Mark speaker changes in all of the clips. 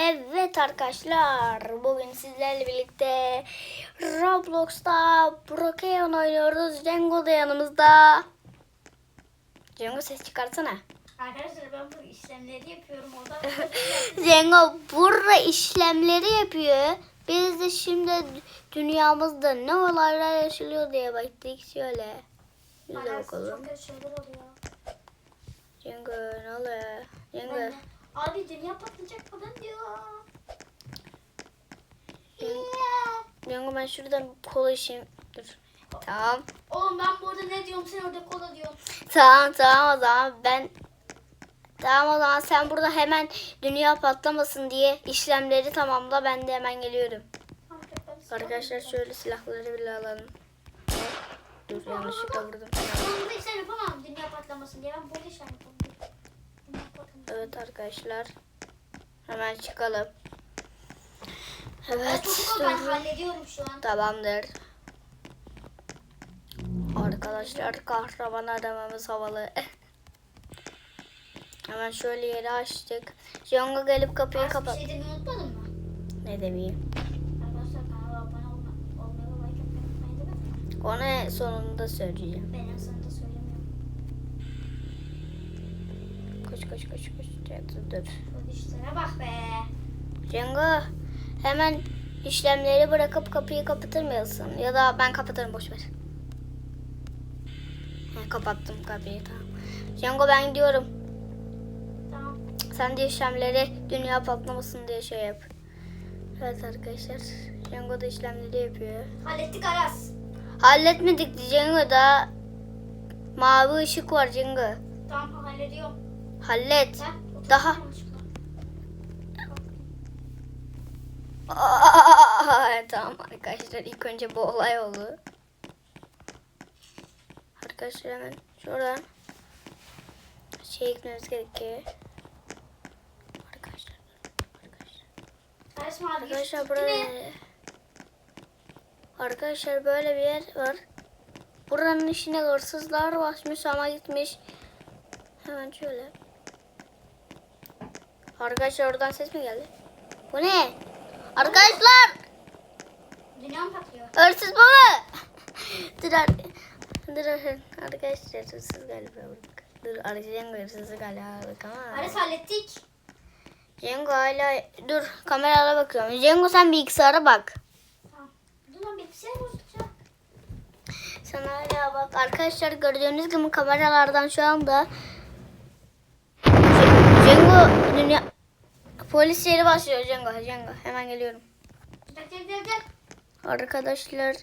Speaker 1: Evet arkadaşlar bugün sizlerle birlikte Roblox'ta Brokeon oynuyoruz. Cengo da yanımızda. Cengo ses çıkartsana.
Speaker 2: Arkadaşlar ben bu işlemleri yapıyorum orada.
Speaker 1: Cengo burada işlemleri yapıyor. Biz de şimdi dünyamızda ne olaylar yaşanıyor diye baktık şöyle. Biz de bakalım. Cengo ne oluyor? Cengo.
Speaker 2: Abi dünya patlayacak falan diyor.
Speaker 1: Cengo ben şuradan kola içeyim. Dur. Tamam.
Speaker 2: Oğlum ben burada ne diyorum sen orada kola diyorsun.
Speaker 1: Tamam tamam o zaman ben Tamam o zaman sen burada hemen dünya patlamasın diye işlemleri tamamla ben de hemen geliyorum.
Speaker 2: Ben
Speaker 1: Arkadaşlar şöyle silahları bile alalım. Dur yanlışlıkla vurdum.
Speaker 2: Oğlum bir sen yapamam dünya patlamasın diye ben böyle işlem yapamam.
Speaker 1: Evet arkadaşlar. Hemen çıkalım. Evet.
Speaker 2: çocuk ben hallediyorum şu an.
Speaker 1: Tamamdır. Arkadaşlar kahraman aramamız havalı. Hemen şöyle yeri açtık. Jonga gelip kapıyı
Speaker 2: Artık
Speaker 1: kapat.
Speaker 2: Bir şey demeyi unutmadın mı?
Speaker 1: Ne demeyeyim. Onu sonunda söyleyeceğim.
Speaker 2: Ben en sonunda söylemiyorum.
Speaker 1: Koş koş koş koş. Dur dur.
Speaker 2: İşlere bak be.
Speaker 1: Cengo hemen işlemleri bırakıp kapıyı kapatır mısın? Ya da ben kapatırım boş ver. He, kapattım kapıyı tamam. Cengo ben gidiyorum.
Speaker 2: Tamam.
Speaker 1: Sen de işlemleri dünya patlamasın diye şey yap. Evet arkadaşlar. Cengo da işlemleri yapıyor.
Speaker 2: Hallettik Aras.
Speaker 1: Halletmedik Cengo da mavi ışık var Cengo.
Speaker 2: Tamam hallediyorum.
Speaker 1: Hallet. Daha. Aa, tamam arkadaşlar ilk önce bu olay oldu. Arkadaşlar hemen şuradan şey gitmemiz gerekiyor. Arkadaşlar. Arkadaşlar. Arkadaşlar
Speaker 2: mi?
Speaker 1: Arkadaşlar böyle bir yer var. Buranın içine hırsızlar basmış ama gitmiş. Hemen şöyle. Arkadaşlar oradan ses mi geldi? Bu ne? Arkadaşlar
Speaker 2: Dünya mı patlıyor?
Speaker 1: hırsız bu mu? dur ar- dur ar- arkadaşlar hırsız galiba. Dur arkadaşlar hırsızı galiba ama.
Speaker 2: Aras hallettik.
Speaker 1: Cengo hala dur kameraya bakıyorum. Cengo sen bilgisayara bak.
Speaker 2: Tamam. Dur lan bilgisayar bozulacak.
Speaker 1: Sen hala bak arkadaşlar gördüğünüz gibi kameralardan şu anda Cengo dünya polis yeri başlıyor Cengo Cengo hemen geliyorum.
Speaker 2: Gel gel gel gel.
Speaker 1: Arkadaşlar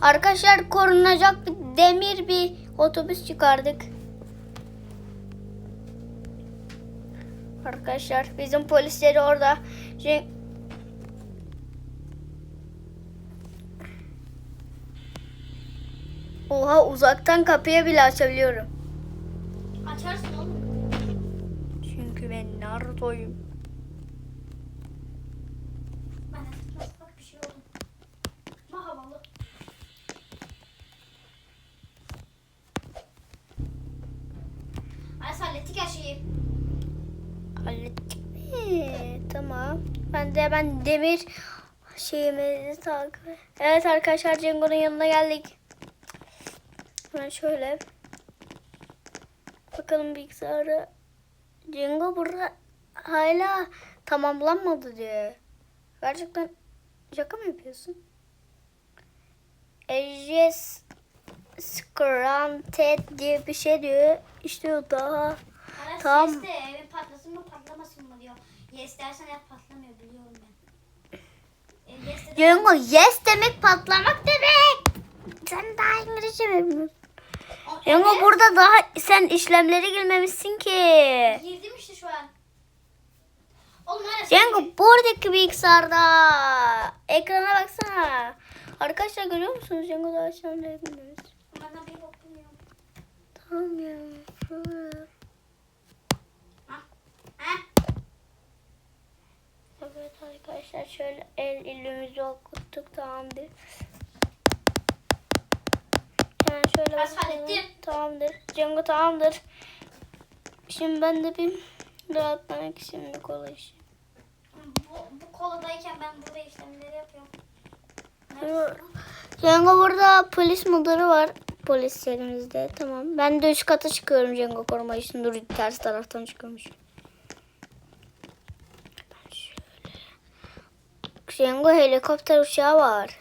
Speaker 1: arkadaşlar korunacak bir demir bir otobüs çıkardık. Arkadaşlar bizim polisleri orada. Cen- Oha uzaktan kapıya bile açabiliyorum.
Speaker 2: Açarsın oğlum.
Speaker 1: Çünkü Ben
Speaker 2: nasıl bak bir şey oldu. Ama havalı. Aras hallettik her şeyi.
Speaker 1: Hallettik mi? Tamam. Ben de ben demir şeyimizi takip Evet arkadaşlar Cengo'nun yanına geldik. Ben şöyle. Bakalım bilgisayarı. Cengo burada hala tamamlanmadı diye. Gerçekten şaka mı yapıyorsun? Ejes Granted diye bir şey diyor. İşte o daha.
Speaker 2: Aras
Speaker 1: Tamam.
Speaker 2: yes de evin patlasın mı patlamasın mı diyor. Yes dersen ev patlamıyor biliyorum ben. E, yes de
Speaker 1: Cengo yes demek patlamak demek. Sen daha İngilizce mi bilmiyorsun?
Speaker 2: O-
Speaker 1: Cengo
Speaker 2: evet.
Speaker 1: burada daha sen işlemleri girmemişsin ki.
Speaker 2: Girdim işte şu an.
Speaker 1: Cengo buradaki bilgisayarda. Ekrana baksana. Arkadaşlar görüyor musunuz? Cengo daha işlemleri bilmiyoruz.
Speaker 2: Bana bir bilmiyorum.
Speaker 1: Tamam ya.
Speaker 2: Ha? Ha?
Speaker 1: Evet arkadaşlar şöyle el elimizi okuttuk tamamdır. Hemen şöyle bakalım. Tamamdır. Cengo tamamdır. Şimdi ben de bir Rahatlamak için bir kola içeyim.
Speaker 2: Bu, bu koladayken ben burada işlemleri yapıyorum.
Speaker 1: Cengo burada polis müdürü var. Polis yerimizde. Tamam. Ben de üst kata çıkıyorum Cengo koruma için. Dur ters taraftan çıkıyormuş. Cengo helikopter uçağı var.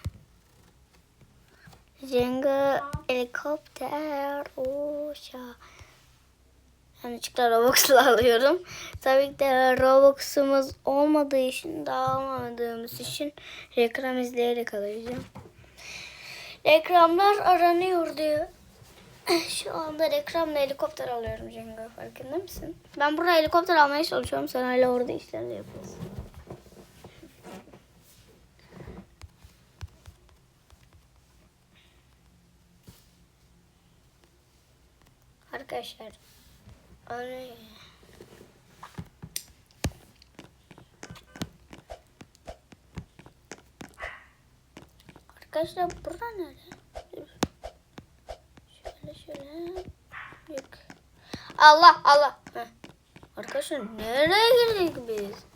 Speaker 1: Cengo helikopter uçağı. Yanlışlıkla Robux'la alıyorum. Tabii ki de Robux'umuz olmadığı için, daha almadığımız için reklam izleyerek alacağım. Reklamlar aranıyor diyor. Şu anda reklamla helikopter alıyorum Cengo farkında mısın? Ben burada helikopter almaya çalışıyorum. Sen hala orada işlerini yapıyorsun. Arkadaşlar. Öyle. Arkadaşlar bura nere? Dur. Şöyle şöyle. Yok. Allah Allah. Arkadaşlar nereye girdik biz?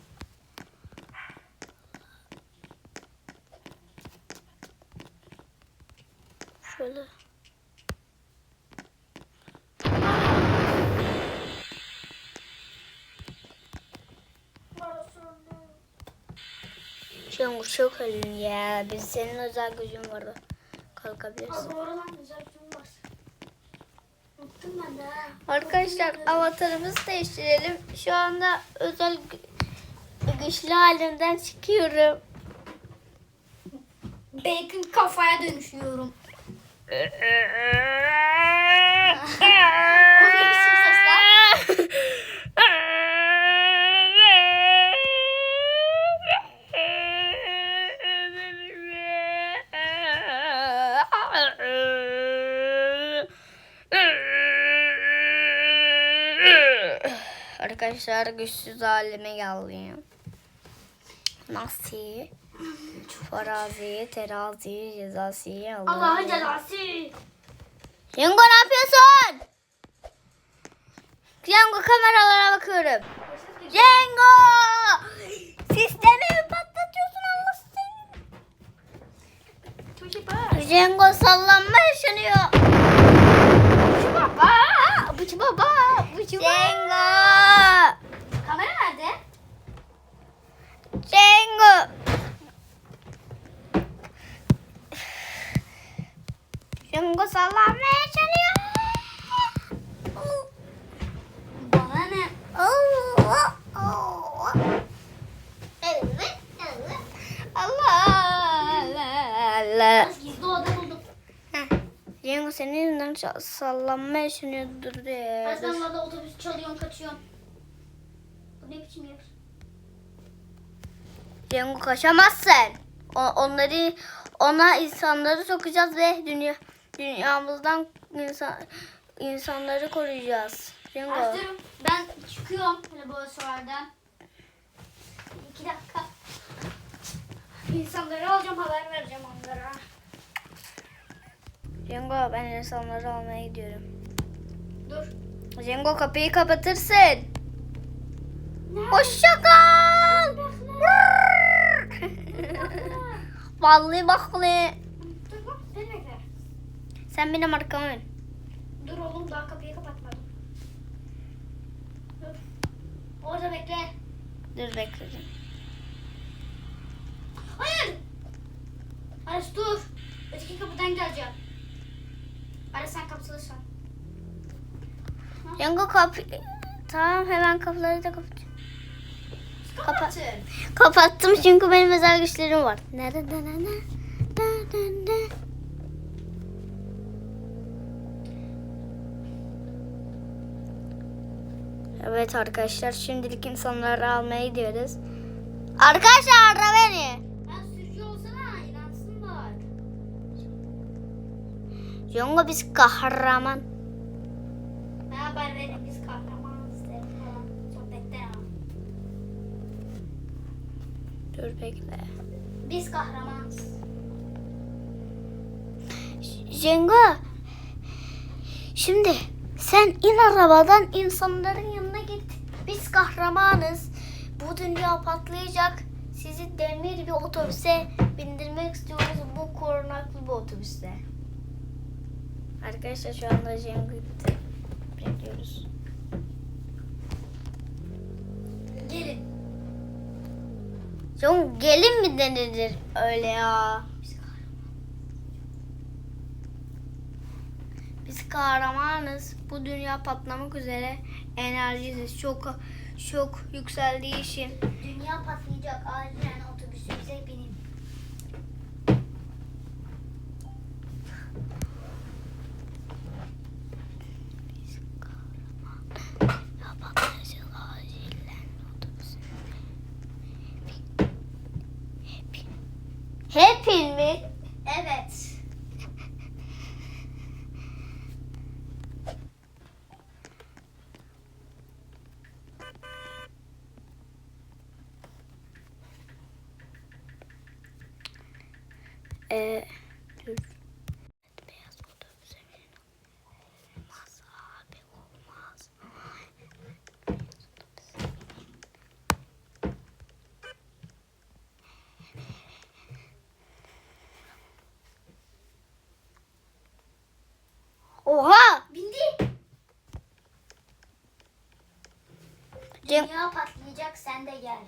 Speaker 1: Çok ölün ya. Biz senin özel gücün vardı. Kalkabilirsin.
Speaker 2: Lan güzel bir film var. Unuttum ben de.
Speaker 1: Arkadaşlar avatarımızı değiştirelim. Şu anda özel gü- güçlü halimden çıkıyorum.
Speaker 2: Bacon kafaya dönüşüyorum.
Speaker 1: Arkadaşlar güçsüz halime geldim. Nasıl? Farazi, terazi, cezası
Speaker 2: Allah'ın cezası.
Speaker 1: Yango ne yapıyorsun? Yango kameralara bakıyorum. Cengo! Sistemi mi patlatıyorsun Allah
Speaker 2: bak.
Speaker 1: Cengo sallanma yaşanıyor.
Speaker 2: Çocuk baba. Bıçı baba.
Speaker 1: Cengo!
Speaker 2: Kamera nerede?
Speaker 1: Cengo! Cengo sallanma yaşanıyor.
Speaker 2: Bana ne?
Speaker 1: Allah! Allah! Allah! Senin yüzünden sallanma yaşanıyor durdu ya.
Speaker 2: Ben zamanlarda otobüs çalıyorum kaçıyorum. Bu ne biçim yer?
Speaker 1: Cengo kaçamazsın. Onları ona insanları sokacağız ve dünya dünyamızdan insan insanları koruyacağız. Cengo.
Speaker 2: Açtım. Ben çıkıyorum laboratuvardan. İki dakika. İnsanları alacağım haber vereceğim onlara.
Speaker 1: Cengo ben insanları almaya gidiyorum.
Speaker 2: Dur.
Speaker 1: Cengo kapıyı kapatırsın. Hoşça kal. Vallahi baklı.
Speaker 2: Dur bak bekle.
Speaker 1: Sen benim arkama ön.
Speaker 2: Dur oğlum daha kapıyı kapatmadım. Dur. Orada bekle.
Speaker 1: Dur bekledim.
Speaker 2: Hayır. Aras dur. Öteki kapıdan geleceğim. Aras sen kapatılırsan.
Speaker 1: Cengo kapı... Tamam hemen kapıları da kapat. Kapat. Kapattım çünkü benim özel güçlerim var. Nerede ne ne ne ne Evet arkadaşlar şimdilik insanları almaya gidiyoruz. Arkadaşlar ara beni. Jongo biz kahraman.
Speaker 2: Ben haber verin biz kahramanız falan.
Speaker 1: Dur bekle.
Speaker 2: Biz kahramanız.
Speaker 1: Jengo. Şimdi sen in arabadan insanların yanına git. Biz kahramanız. Bu dünya patlayacak. Sizi demir bir otobüse bindirmek istiyoruz. Bu korunaklı bir otobüste. Arkadaşlar şu anda gitti. Bekliyoruz.
Speaker 2: Gelin.
Speaker 1: Cem gelin mi denilir öyle ya? Biz kahramanız. Bu dünya patlamak üzere. Enerjisiz. Çok çok yükseldiği için.
Speaker 2: Dünya patlayacak. Acilen otobüsümüze binin.
Speaker 1: Ya patlayacak acilen otobüse. Hepin. Hepin mi?
Speaker 2: Evet.
Speaker 1: Ee, dur. Beyaz otobüse binin. Olmaz abi olmaz. Oha!
Speaker 2: Bindi.
Speaker 1: Cem
Speaker 2: Dünya patlayacak. Sen de gel.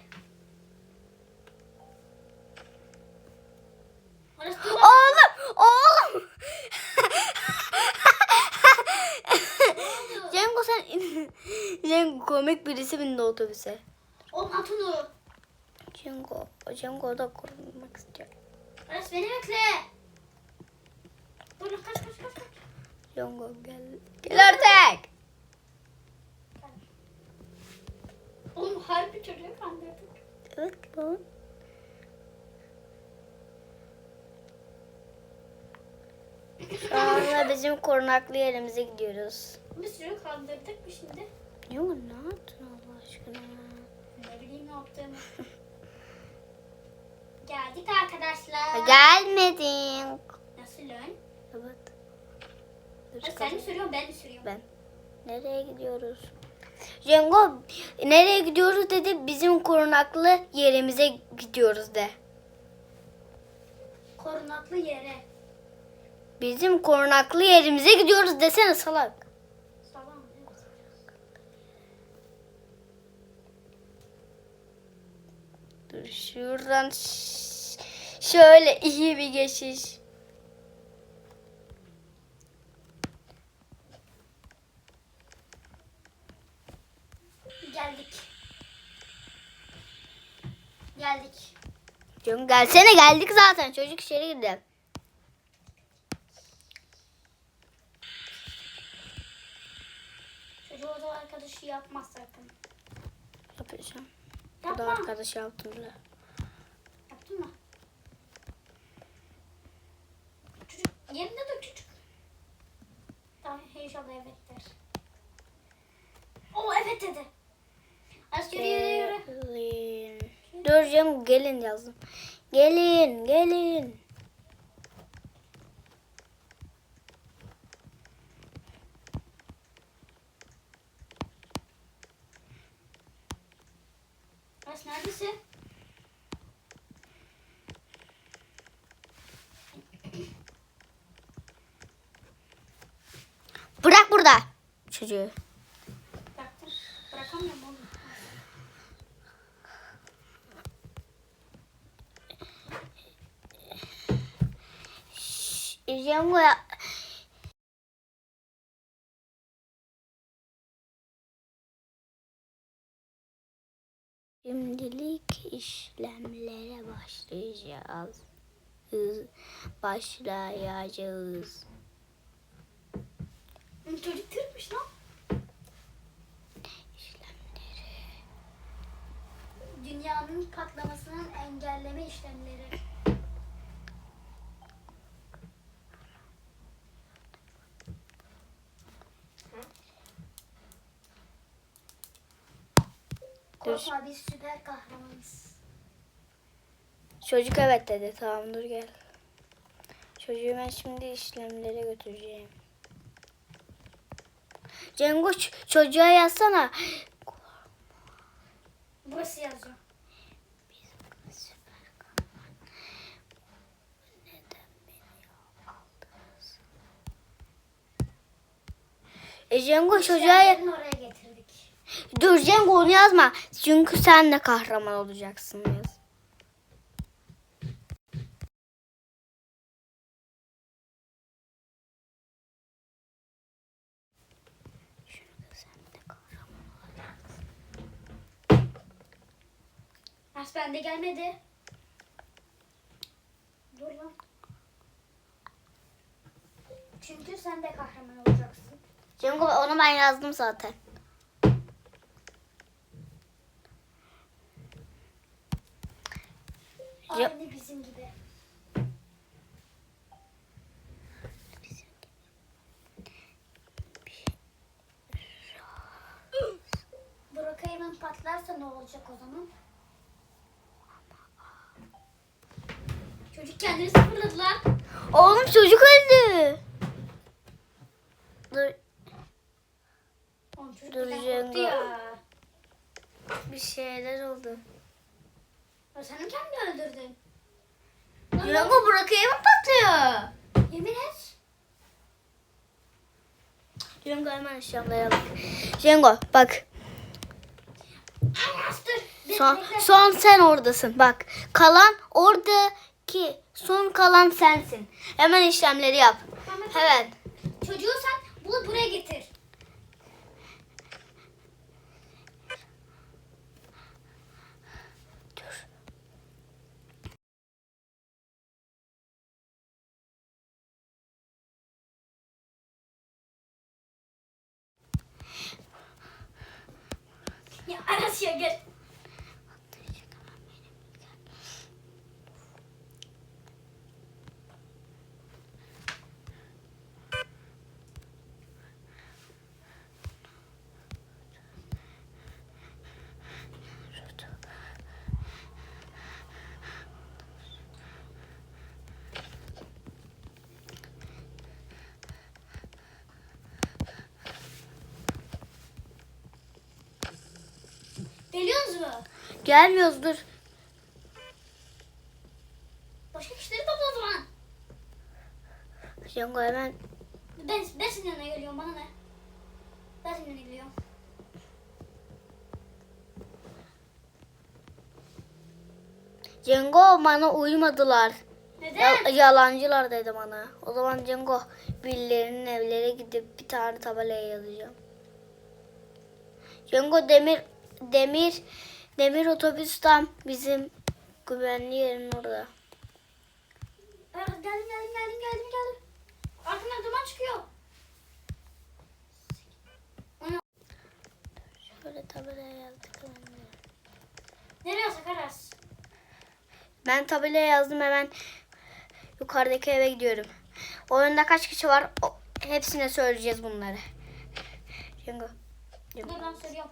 Speaker 1: Oğlum! Oğlum! Cengo sen Cengo komik birisi bindi otobüse.
Speaker 2: Oğlum at onu.
Speaker 1: Cengo, Cengo da korunmak istiyor.
Speaker 2: Orası beni bekle. Dur kaç kaç kaç kaç.
Speaker 1: Cengo gel. Gel artık.
Speaker 2: Oğlum harbi çocuğu kandırdık.
Speaker 1: Evet lan. Şu anda bizim korunaklı yerimize gidiyoruz.
Speaker 2: Bir sürü kandırdık mı şimdi?
Speaker 1: Cengo ne yaptın Allah aşkına?
Speaker 2: Ne bileyim ne yaptığımı. Geldik arkadaşlar.
Speaker 1: Gelmedin.
Speaker 2: Nasıl lan?
Speaker 1: Evet. Dur,
Speaker 2: sen mi sürüyorsun ben mi sürüyorum?
Speaker 1: Ben. Nereye gidiyoruz? Cengo nereye gidiyoruz dedi. Bizim korunaklı yerimize gidiyoruz de.
Speaker 2: Korunaklı yere.
Speaker 1: Bizim korunaklı yerimize gidiyoruz desene salak.
Speaker 2: Salam.
Speaker 1: Dur şuradan şöyle iyi bir geçiş.
Speaker 2: Geldik. Geldik.
Speaker 1: Cengo gelsene geldik zaten. Çocuk içeri girdi.
Speaker 2: Çocuğu orada arkadaşı yapmaz sakın.
Speaker 1: Yapacağım. Bu da
Speaker 2: Yapma.
Speaker 1: arkadaş yaptım bile.
Speaker 2: Yaptın mı? Çocuk yerinde dur çocuk. Tamam inşallah evet der. Oo evet dedi. Az yürü yürü.
Speaker 1: Dur Cengo gelin yazdım. Gelin gelin.
Speaker 2: Aras neredesin?
Speaker 1: Bırak burada çocuğu. Ya. Şimdilik işlemlere başlayacağız. Hız başlayacağız.
Speaker 2: Çocuk tırmış lan.
Speaker 1: İşlemleri.
Speaker 2: Dünyanın patlamasının engelleme işlemleri. Korkma biz süper kahramanız.
Speaker 1: Çocuk evet dedi. Tamam dur gel. Çocuğu ben şimdi işlemlere götüreceğim. Cengo ç- çocuğa yazsana.
Speaker 2: burası yazıyor.
Speaker 1: E Cengo çocuğa
Speaker 2: oraya getirdik.
Speaker 1: Dur Cengo onu yazma. Çünkü sen de kahraman olacaksın yaz.
Speaker 2: As bende gelmedi. Dur lan. Çünkü sen de kahraman olacaksın.
Speaker 1: Cengo onu ben yazdım zaten. Ya-
Speaker 2: Aynı bizim gibi. Burak hemen patlarsa ne olacak o zaman? Çocuk kendini sıfırladı lan.
Speaker 1: Oğlum çocuk öldü. Dur
Speaker 2: Oğlum çocuk
Speaker 1: Dur Cengo. bir şeyler oldu.
Speaker 2: Ya Sen mi kendini öldürdün?
Speaker 1: Cengo bırakıyor mu patlıyor?
Speaker 2: Yemin et.
Speaker 1: Cengo hemen bak. Cengo bak.
Speaker 2: Ay
Speaker 1: Son, son sen oradasın. Bak kalan oradaki son kalan sensin. Hemen işlemleri yap. Hemen.
Speaker 2: Çocuğu sen bul buraya getir.
Speaker 1: Dur.
Speaker 2: Ya Geliyoruz mu?
Speaker 1: Gelmiyoruz dur.
Speaker 2: Başka kişileri topla o zaman.
Speaker 1: Cengo hemen
Speaker 2: Ben, ben senin yanına geliyorum bana ne? Ben senin yanına geliyorum.
Speaker 1: Cengo bana uymadılar.
Speaker 2: Neden?
Speaker 1: Ya- yalancılar dedi bana. O zaman Cengo birilerinin evlere gidip bir tane tabelaya yazacağım. Cengo demir demir demir otobüs tam bizim güvenli yerin orada.
Speaker 2: Geldim geldim geldim geldim geldim. Arkamdan duman çıkıyor.
Speaker 1: Şöyle tabelaya yazdık.
Speaker 2: Nereye yazsak Aras?
Speaker 1: Ben tabelaya yazdım hemen yukarıdaki eve gidiyorum. Oyunda kaç kişi var? O, hepsine söyleyeceğiz bunları. Cengo.
Speaker 2: Dur ben söylüyorum.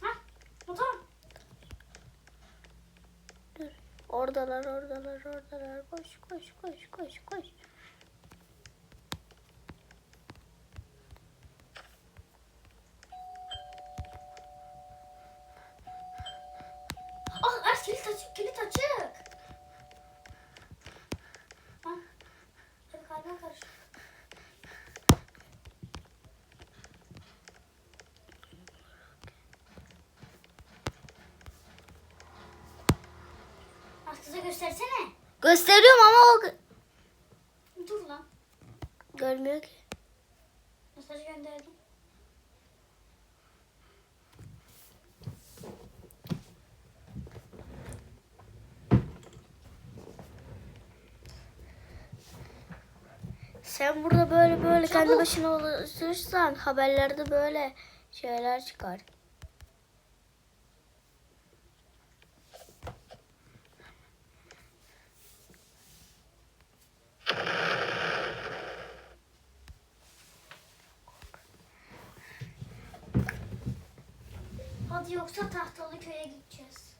Speaker 2: Ha? Bu tamam.
Speaker 1: Oradalar, oradalar, oradalar. Koş, koş, koş, koş, koş.
Speaker 2: Kıza göstersene.
Speaker 1: Gösteriyorum ama o
Speaker 2: Dur lan.
Speaker 1: görmüyor ki.
Speaker 2: Mesajı gönderdim.
Speaker 1: Sen burada böyle böyle kendi
Speaker 2: Çabuk.
Speaker 1: başına olursan haberlerde böyle şeyler çıkar.
Speaker 2: Hadi yoksa tahtalı köye gideceğiz.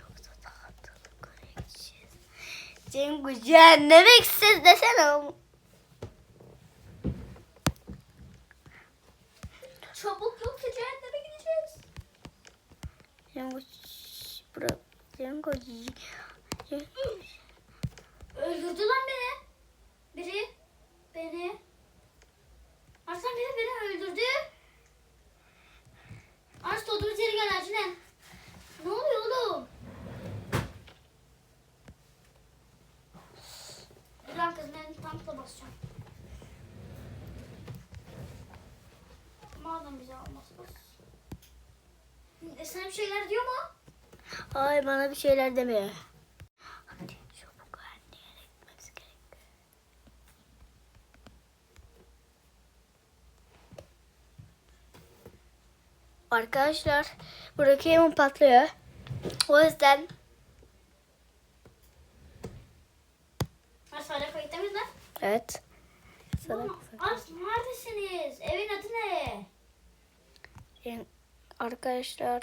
Speaker 1: Yoksa daha oraya gideceğiz. Cengu cehenneme gideceğiz desene.
Speaker 2: Çabuk yoksa cehenneme gideceğiz.
Speaker 1: Cengo şşş, bura. Cengo. Cengo.
Speaker 2: Öldürdü lan beni. Biri beni. Arslan biri beni öldürdü. Ars olduğumuz yere gel acilen. Ne oluyor oğlum? Dur lan kız ben tankla basacağım. Madem bize almaz bas. E, sana bir şeyler diyor mu?
Speaker 1: Ay bana bir şeyler demiyor. Hadi çabuk anneye gitmemiz gerekiyor. Arkadaşlar buradaki hemen patlıyor. O yüzden
Speaker 2: kayıtta mıyız lan?
Speaker 1: evet.
Speaker 2: Ars neredesiniz? Evin adı ne?
Speaker 1: Yani arkadaşlar